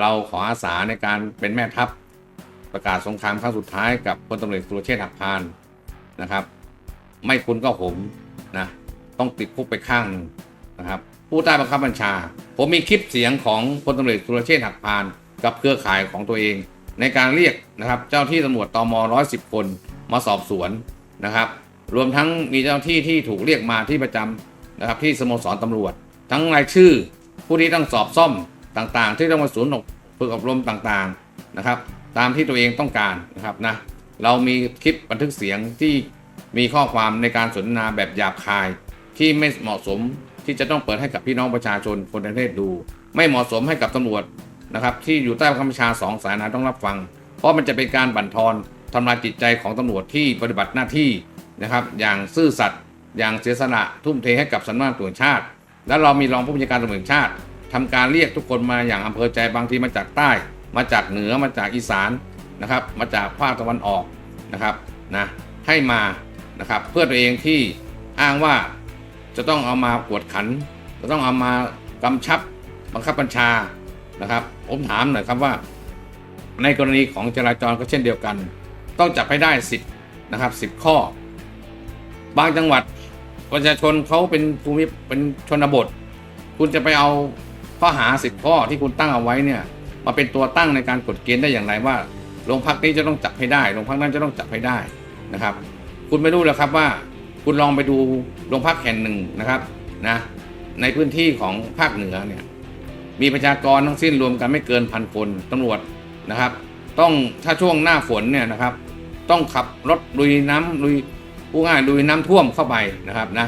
เราขออาสาในการเป็นแม่ทัพประกาศสงครามครั้งสุดท้ายกับพลตำรวจสุรเชษฐ์หักพานนะครับ ไม่คุณก็ผมนะต้องติดคุกไปข้างนะครับผู้ใต้บังคับบัญชา ผมมีคลิปเสียงของพลตำรวจสุรเชษฐ์หักพาน กับเครือข่ายของตัวเอง ในการเรียกนะครับเจ้าที่ตำรวจตม110คนมาสอบสวนนะครับ รวมทั้งมีเจ้าที่ที่ถูกเรียกมาที่ประจำนะครับที่สโมสรตำรวจ ทั้งรายชื่อผู้ที่ต้องสอบซ่อม ต่างๆ ที่ต้องมาศูนย์ฝึกอบรมต่างๆนะครับ ตามที่ตัวเองต้องการนะครับนะเรามีคลิปบันทึกเสียงที่มีข้อความในการสนทนาแบบหยาบคาย ที่ไม่เหมาะสมที่จะต้องเปิดให้กับพี่น้องประชาชนคนในประเทศดู ไม่เหมาะสมให้กับตำรวจนะครับ ที่อยู่ใต้คับบัญชาสองสายงานต้องรับฟัง เพราะมันจะเป็นการบั่นทอนทำลายจิตใจของตำรวจที่ปฏิบัติหน้าที่นะครับ อย่างซื่อสัตย์อย่างเสียสละทุ่มเทให้กับสำนักงานตำรวจชาติ แล้วเรามีรองผู้บัญชาการตำรวจชาติ ทำการเรียกทุกคนมาอย่างอำเภอใจบางทีมาจากใต้ มาจากเหนือมาจากอีสานนะครับ มาจากภาคตะวันออกนะครับนะให้มานะครับเพื่อตัวเองที่อ้างว่าจะต้องเอามากวดขัน จะต้องเอามากำชับบังคับบัญชานะครับ ผมถามหน่อยครับว่า ในกรณีของจราจรก็เช่นเดียวกัน ต้องจับให้ได้ 10นะครับ10 ข้อ บางจังหวัดประชาชนเขาเป็นภูมิเป็นชนบท คุณจะไปเอา ข้อหาสิบข้อที่คุณตั้งเอาไว้เนี่ยมาเป็นตัวตั้งในการกดเกณฑ์ได้อย่างไรว่าโรงพักนี้จะต้องจับให้ได้โรงพักนั้นจะต้องจับให้ได้นะครับ คุณไม่รู้แล้วครับว่าคุณลองไปดูโรงพักแห่งหนึ่งนะครับนะในพื้นที่ของภาคเหนือเนี่ยมีประชากรทั้งสิ้นรวมกันไม่เกินพันคนตำรวจนะครับ ต้องถ้าช่วงหน้าฝนเนี่ยนะครับ ต้องขับรถลุยน้ำลุยผู้ง่ายลุยน้ำท่วมเข้าไปนะครับนะ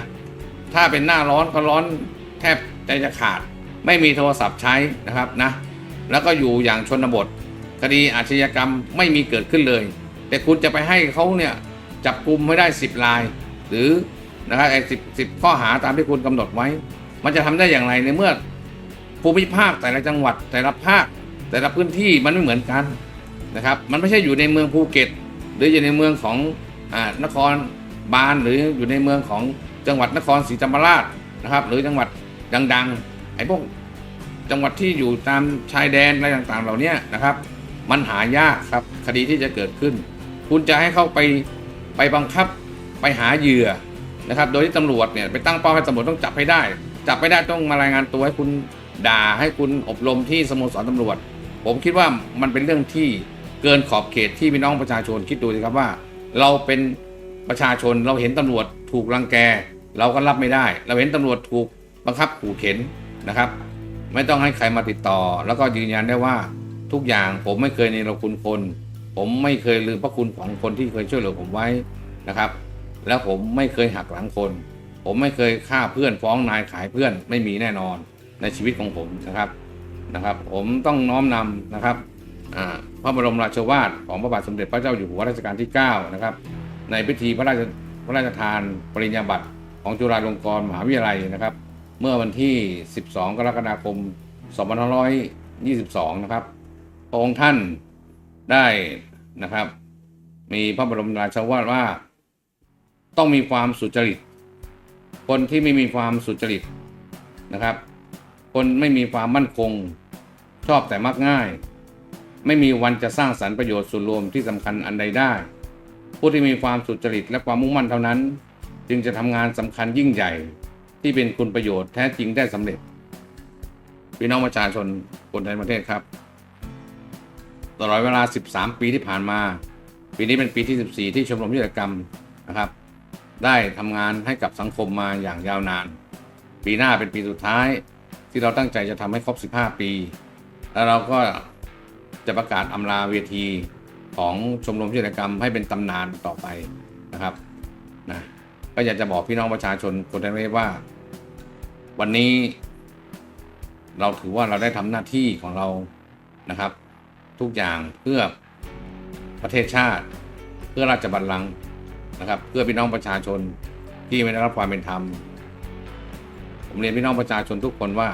ถ้าเป็นหน้าร้อนก็ร้อนแทบใจจะขาด ไม่มีโทรศัพท์ใช้นะครับนะแล้วก็อยู่อย่างชนบท คดีอาชญากรรมไม่มีเกิดขึ้นเลย แต่คุณจะไปให้เขาเนี่ยจับกลุ่มไม่ได้ 10 ลาย หรือนะครับไอ้สิบสิบข้อหาตามที่คุณกำหนดไว้ มันจะทำได้อย่างไรในเมื่อภูมิภาคแต่ละจังหวัด แต่ละภาค แต่ละพื้นที่มันไม่เหมือนกันนะครับ มันไม่ใช่อยู่ในเมืองภูเก็ต หรืออยู่ในเมืองของอานครบาลหรืออยู่ในเมืองของจังหวัดนครศรีธรรมราชนะครับ หรือจังหวัดดังๆไอ้พวก จังหวัดที่อยู่ตามชายแดนอะไรต่างๆ เหล่านี้นะครับ มันหายากครับคดีที่จะเกิดขึ้น คุณจะให้เข้าไปไปบังคับไปหาเหยื่อนะครับ โดยที่ตำรวจเนี่ยไปตั้งเป้าให้ตำรวจต้องจับให้ได้ จับไม่ได้ต้องมารายงานตัวให้คุณด่าให้คุณอบรมที่สโมสรตำรวจ ผมคิดว่ามันเป็นเรื่องที่เกินขอบเขตที่พี่น้องประชาชนคิดดูสิครับว่า เราเป็นประชาชนเราเห็นตำรวจถูกรังแก เราก็รับไม่ได้ เราเห็นตำรวจถูกบังคับขู่เข็นนะครับ ไม่ต้องให้ใครมาติดต่อ แล้วก็ยืนยันได้ว่าทุกอย่างผมไม่เคยในเราคุณคน ผมไม่เคยลืมพระคุณของคนที่เคยช่วยเหลือผมไว้นะครับ แล้วผมไม่เคยหักหลังคน ผมไม่เคยฆ่าเพื่อนฟ้องนายขายเพื่อนไม่มีแน่นอนในชีวิตของผมนะครับนะครับ ผมต้องน้อมนำนะครับอ่าพระบรมราชวาทของพระบาทสมเด็จพระเจ้าอยู่หัวรัชกาลที่ 9 นะครับ ในพิธีพระราชพระราชทานปริญญาบัตรของจุฬาลงกรณ์มหาวิทยาลัยนะครับ เมื่อวันที่ 12 กรกฎาคม 2522 นะครับพระองค์ท่านได้นะครับ มีพระบรมราชวาทว่า ต้องมีความสุจริต คนที่ไม่มีความสุจริตนะครับ คนไม่มีความมั่นคง ชอบแต่มักง่าย ไม่มีวันจะสร้างสรรค์ประโยชน์ส่วนรวมที่สำคัญอันใดได้ ผู้ที่มีความสุจริตและความมุ่งมั่นเท่านั้น จึงจะทำงานสำคัญยิ่งใหญ่ ที่เป็นคุณประโยชน์แท้จริงได้สำเร็จพี่น้องประชาชนคนไทยประเทศครับ ตลอดเวลา 13 ปีที่ผ่านมา ปีนี้เป็นปีที่ 14 ที่ชมรมวิทยกรรมนะครับ ได้ทำงานให้กับสังคมมาอย่างยาวนาน ปีหน้าเป็นปีสุดท้าย ที่เราตั้งใจจะทำให้ครบ 15 ปี แล้วเราก็จะประกาศอำลาเวทีของชมรมวิทยกรรมให้เป็นตำนานต่อไปนะครับนะก็อยากจะบอกพี่น้องประชาชนคนไทยว่า วันนี้เราถือว่าเราได้ทำหน้าที่ของเรานะครับ ทุกอย่างเพื่อประเทศชาติ เพื่อราชบัลลังก์นะครับ เพื่อพี่น้องประชาชนที่ไม่ได้รับความเป็นธรรม ผมเรียนพี่น้องประชาชนทุกคนว่า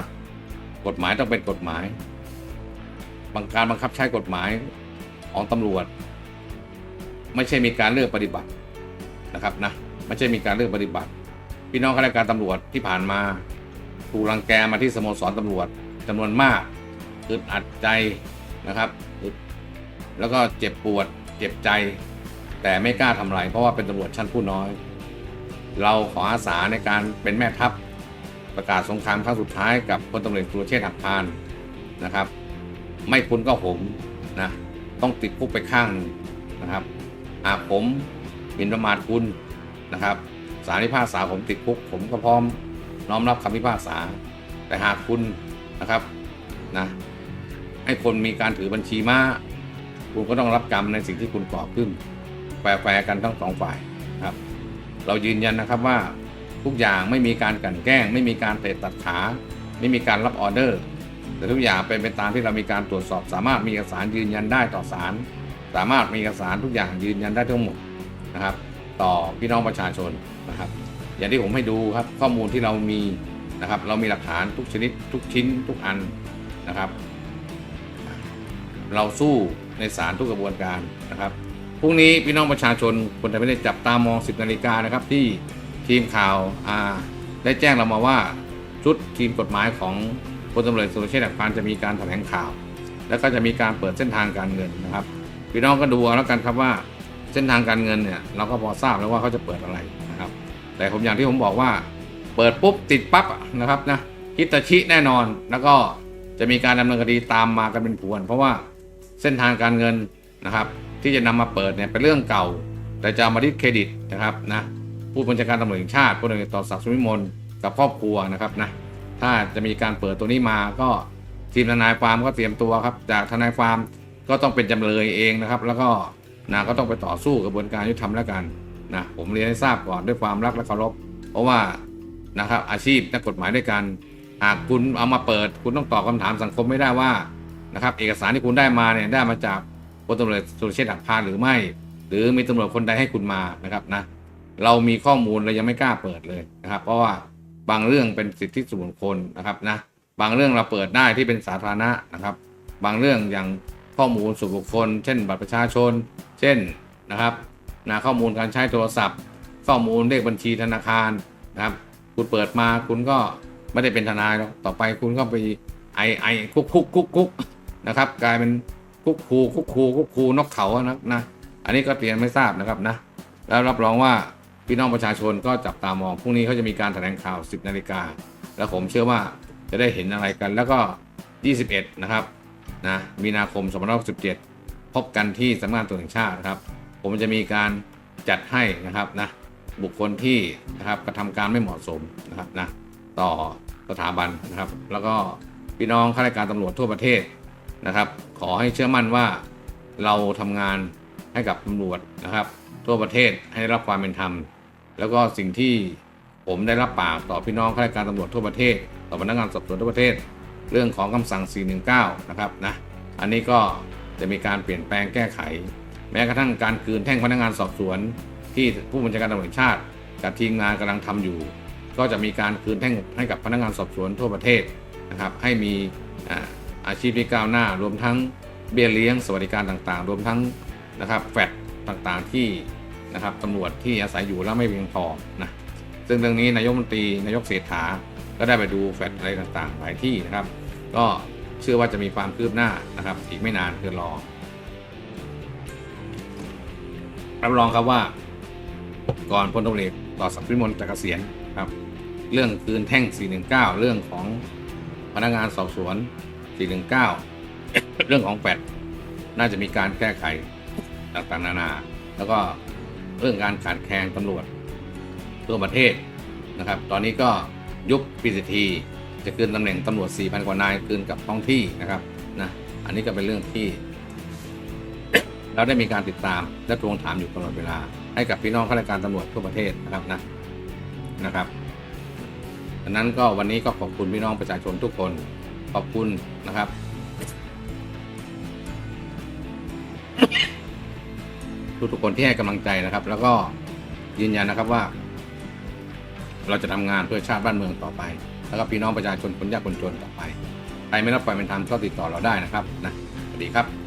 กฎหมายต้องเป็นกฎหมายบังการบังคับใช้กฎหมายของตำรวจ ไม่ใช่มีการเลือกปฏิบัตินะครับนะไม่ใช่มีการเลือกปฏิบัติ พี่น้องข้าราชการตำรวจที่ผ่านมา ถูกรังแกมาที่สโมสรตำรวจจำนวนมากอึดอัดใจนะครับอึดแล้วก็เจ็บปวดเจ็บใจ แต่ไม่กล้าทำอะไรเพราะว่าเป็นตำรวจชั้นผู้น้อย เราขออาสาในการเป็นแม่ทัพประกาศสงครามครั้งสุดท้ายกับพลตำรวจสุรเชษฐ์หักพานนะครับ ไม่คุณก็ผมนะต้องติดคุกไปข้างนะครับหากผมหมินประมาทคุณนะครับ สารพิพากษาผมติดคุกผมก็พร้อม น้อมรับคำพิพากษา แต่หากคุณนะครับนะให้คนมีการถือบัญชีม้า คุณก็ต้องรับกรรมในสิ่งที่คุณก่อขึ้นแฝงกันทั้งสองฝ่ายครับ เรายืนยันนะครับว่าทุกอย่างไม่มีการกลั่นแกล้ง ไม่มีการเตะตัดขา ไม่มีการรับออเดอร์ แต่ทุกอย่างเป็นไปตามที่เรามีการตรวจสอบ สามารถมีเอกสารยืนยันได้ต่อศาลสามารถมีเอกสารทุกอย่างยืนยันได้ทั้งหมดนะครับ ต่อพี่น้องประชาชนนะครับ อย่างที่ผมให้ดูครับข้อมูลที่เรามีนะครับ เรามีหลักฐานทุกชนิดทุกชิ้นทุกอันนะครับ เราสู้ในศาลทุกกระบวนการนะครับพรุ่งนี้พี่น้องประชาชนคนไทยไม่ได้จับตามอง 10นาฬิกานะครับ ที่ทีมข่าวอาได้แจ้งเรามาว่าชุดทีมกฎหมายของพลตำรวจสุรเชษฐ์หักพานจะมีการแถลงข่าว แล้วก็จะมีการเปิดเส้นทางการเงินนะครับพี่น้องก็ดูเอาแล้วกันครับว่าเส้นทางการเงินเนี่ยเราก็พอทราบแล้วว่าเขาจะเปิดอะไร แต่ผมอย่างที่ผมบอกว่า เปิดปุ๊บติดปั๊บนะครับนะฮิตาชิแน่นอนแล้วก็จะมีการดำเนินคดีตามมากันเป็นพวน เพราะว่าเส้นทางการเงินนะครับ ที่จะนำมาเปิดเนี่ยเป็นเรื่องเก่า แต่จะามาดิสเครดิตนะครับนะผู้บัญชาการตำรวจแห่งชาติพลเอกต่อศักดิ์สุวิมลกับครอบครัวนะครับนะถ้าจะมีการเปิดตัวนี้มาก็ทีมทนายความก็เตรียมตัวครับ จากทนายความก็ต้องเป็นจำเลยเองนะครับ แล้วก็นะก็ต้องไปต่อสู้กระบวนการยุติธรรมแล้วกัน นะผมเรียนให้ทราบก่อนด้วยความรักและเคารพเพราะว่านะครับอาชีพนักกฎหมายด้วยกันหากคุณเอามาเปิด คุณต้องตอบคำถามสังคมไม่ได้ว่านะครับเอกสารที่คุณได้มาเนี่ยได้มาจากพลตำรวจสุรเชษฐ์หักพานหรือไม่ หรือมีตำรวจคนใดให้คุณมานะครับนะเรามีข้อมูลเรายังไม่กล้าเปิดเลยนะครับ เพราะว่าบางเรื่องเป็นสิทธิส่วนบุคคลนะครับนะบางเรื่องเราเปิดได้ที่เป็นสาธารณะนะครับ บางเรื่องอย่างข้อมูลส่วนบุคคล เช่น บัตรประชาชน เช่นนะครับ นะข้อมูลการใช้โทรศัพท์ ข้อมูลเลขบัญชีธนาคารนะครับ คุณเปิดมาคุณก็ไม่ได้เป็นทนายหรอกต่อไปคุณก็ไปไอไอคุกคุกคุกคุกนะครับ กลายเป็นคุกคูคุกคูคุกคูนกเขาอะนะนะอันนี้ก็เรียนไม่ทราบนะครับนะแล้วรับรองว่าพี่น้องประชาชนก็จับตามองพรุ่งนี้เขาจะมีการแถลงข่าว 10นาฬิกาแล้วผมเชื่อว่าจะได้เห็นอะไรกัน แล้วก็ 21 นะครับนะมีนาคม2567 พบกันที่สำนักงานตำรวจแห่งชาตินะครับ ผมจะมีการจัดให้นะครับนะบุคคลที่นะครับกระทำการไม่เหมาะสมนะครับนะต่อสถาบันนะครับ แล้วก็พี่น้องข้าราชการตำรวจทั่วประเทศนะครับ ขอให้เชื่อมั่นว่าเราทำงานให้กับตำรวจนะครับ ทั่วประเทศให้ได้รับความเป็นธรรม แล้วก็สิ่งที่ผมได้รับปากต่อพี่น้องข้าราชการตำรวจทั่วประเทศ ต่อพนักงานสอบสวนทั่วประเทศ เรื่องของคำสั่ง 419 นะครับนะอันนี้ก็จะมีการเปลี่ยนแปลงแก้ไข แม้กระทั่งการคืนแท่งพนักงานสอบสวน ที่ผู้บัญชาการตำรวจแห่งชาติกับทีมงานกำลังทำอยู่ ก็จะมีการคืนแท่งให้กับพนักงานสอบสวนทั่วประเทศนะครับ ให้มีอาชีพที่ก้าวหน้า รวมทั้งเบี้ยเลี้ยงสวัสดิการต่างๆ รวมทั้งนะครับแฟดต่างๆที่นะครับตำรวจที่อาศัยอยู่แล้วไม่เพียงพอนะซึ่งเรื่องนี้นายกมนตรีนายกเศรษฐาก็ได้ไปดูแฟดอะไรต่างๆ หลายที่นะครับ ก็เชื่อว่าจะมีความคืบหน้านะครับ อีกไม่นานเกินรอ รับรองครับว่า ก่อนพลตำรวจเอกต่อศักดิ์วิมลจากเกษียณครับ เรื่องคืนแท่ง 419 เรื่องของพนักงานสอบสวน 419 เรื่องของแฟดน่าจะมีการแก้ไขต่างๆนานา แล้วก็เรื่องการขาดแคลนตำรวจทั่วประเทศนะครับ ตอนนี้ก็ยุบปีสิทีจะคืนตำแหน่งตำรวจ 4,000 กว่านายคืนกับท้องที่นะครับนะอันนี้ก็เป็นเรื่องที่ เราได้มีการติดตามและทวงถามอยู่ตลอดเวลา ให้กับพี่น้องข้าราชการตำรวจทั่วประเทศนะครับนะนะครับดังนั้นก็วันนี้ก็ขอบคุณพี่น้องประชาชนทุกคนขอบคุณนะครับ ทุกๆคนที่ให้กำลังใจนะครับ แล้วก็ยืนยันนะครับว่า เราจะทำงานเพื่อชาติบ้านเมืองต่อไป แล้วก็พี่น้องประชาชนคนยากคนจนต่อไปใครไม่รับความเป็นธรรมก็ติดต่อเราได้นะครับนะสวัสดีครับ